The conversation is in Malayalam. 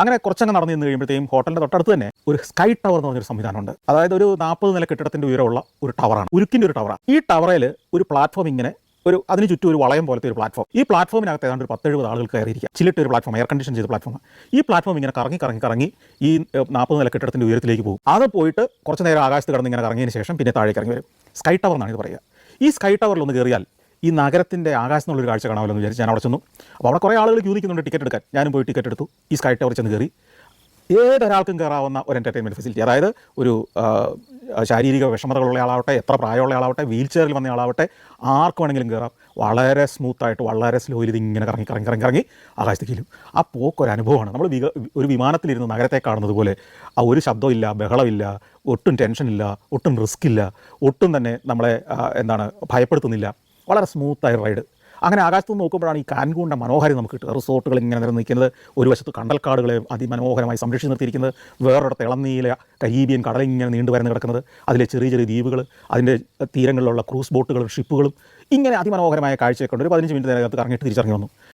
അങ്ങനെ കുറച്ചങ്ങ് നടന്നു നിന്ന് കഴിയുമ്പോഴത്തേക്കും ഹോട്ടലിന്റെ തൊട്ടടുത്ത് തന്നെ ഒരു സ്കൈ ടവർ എന്ന് പറഞ്ഞൊരു സംവിധാനമുണ്ട്. അതായത് ഒരു നാൽപ്പത് നില കെട്ടിടത്തിന്റെ ഉയരമുള്ള ഒരു ടവറാണ്. ഉരുക്കിന്റെ ഒരു ടവറാണ്. ഈ ടവറിൽ ഒരു പ്ലാറ്റ്ഫോം ഇങ്ങനെ ഒരു അതിന് ചുറ്റും ഒരു വളയം പോലത്തെ ഒരു പ്ലാറ്റ്ഫോം ഈ പ്ലാറ്റ്ഫോമിനകത്ത് ഏതാണ്ട് ഒരു പത്തെഴുപത് ആളുകൾ കയറിയിരിക്കുക ചിലിട്ട് ഒരു പ്ലാറ്റ്ഫോം എയർ കണ്ടീഷൻ ചെയ്ത പ്ലാറ്റ്ഫോം ഈ പ്ലാറ്റ്ഫോം ഇങ്ങനെ കറങ്ങി കറങ്ങി കറങ്ങി ഈ നാൽപ്പത് നില കെട്ടിടത്തിന്റെ ഉയരത്തിലേക്ക് പോകും. അത് പോയിട്ട് കുറച്ച് നേരം ആകാശത്ത് കടന്ന് ഇങ്ങനെ കറങ്ങിയതിന് ശേഷം പിന്നെ താഴേക്ക് ഇറങ്ങി വരും. സ്കൈ ടവർ എന്നാണ് ഇത് പറയുക. ഈ സ്കൈ ടവറിൽ ഒന്ന് കയറിയാൽ ഈ നഗരത്തിന്റെ ആകാശത്തുള്ളൊരു കാഴ്ച കാണാമല്ലോ വിചാരിച്ച് ഞാൻ അവിടെ ചെന്നു. അപ്പോൾ അവിടെ കുറേ ആളുകൾ ക്യൂ നിൽക്കുന്നുണ്ട് ടിക്കറ്റ് എടുക്കാൻ. ഞാനും പോയി ടിക്കറ്റ് എടുത്തു. ഈ സ്കൈ ടവർ ചെന്ന് കയറി. ഏതൊരാൾക്കും കയറാവുന്ന ഒരു എന്റർടൈൻമെന്റ് ഫെസിലിറ്റി അതായത് ഒരു ശാരീരിക വിഷമതകളുള്ള ആളാവട്ടെ എത്ര പ്രായമുള്ള ആളാവട്ടെ വീൽ ചെയറിൽ വന്ന ആളാവട്ടെ ആർക്ക് വേണമെങ്കിലും കയറാം. വളരെ സ്മൂത്തായിട്ട് വളരെ സ്ലോയിൽ ഇതിങ്ങനെ കറങ്ങി കറങ്ങി കറങ്ങി കറങ്ങി ആകാശത്തേക്ക് ചെല്ലും. ആ പോക്ക് ഒരു അനുഭവമാണ്. നമ്മൾ ഒരു വിമാനത്തിലിരുന്ന് നഗരത്തെ കാണുന്നത് പോലെ ആ ഒരു ശബ്ദമില്ല ബഹളമില്ല ഒട്ടും ടെൻഷനില്ല ഒട്ടും റിസ്ക് ഇല്ല ഒട്ടും തന്നെ നമ്മളെ എന്താണ് ഭയപ്പെടുത്തുന്നില്ല. വളരെ സ്മൂത്തായ റൈഡ് അങ്ങനെ ആകാശത്ത് നിന്ന് നോക്കുമ്പോഴാണ് ഈ കാൻകൂണ്ട മനോഹരി നമുക്ക് കിട്ടുക. റിസോർട്ടുകൾ ഇങ്ങനെ നിലനിൽക്കുന്നത് നിൽക്കുന്നത് ഒരു വശത്ത് കണ്ടൽക്കാടുകളെ അതിമനോഹരമായി സംരക്ഷിച്ച് നിർത്തിയിരിക്കുന്നത്. വേറൊരിടത്ത് ഇളനീല കരീബിയൻ കടൽ ഇങ്ങനെ നീണ്ടു വരുന്ന കിടക്കുന്നത്. അതിലെ ചെറിയ ചെറിയ ദ്വീപുകൾ അതിന്റെ തീരങ്ങളിലുള്ള ക്രൂസ് ബോട്ടുകളും ഷിപ്പുകളും ഇങ്ങനെ അതിമനോഹരമായ കാഴ്ചയൊക്കെ ഉണ്ട്. ഒരു പതിനഞ്ച് മിനിറ്റ് നേരത്ത് കറങ്ങിയിട്ട് തിരിച്ചിറങ്ങി വന്നു.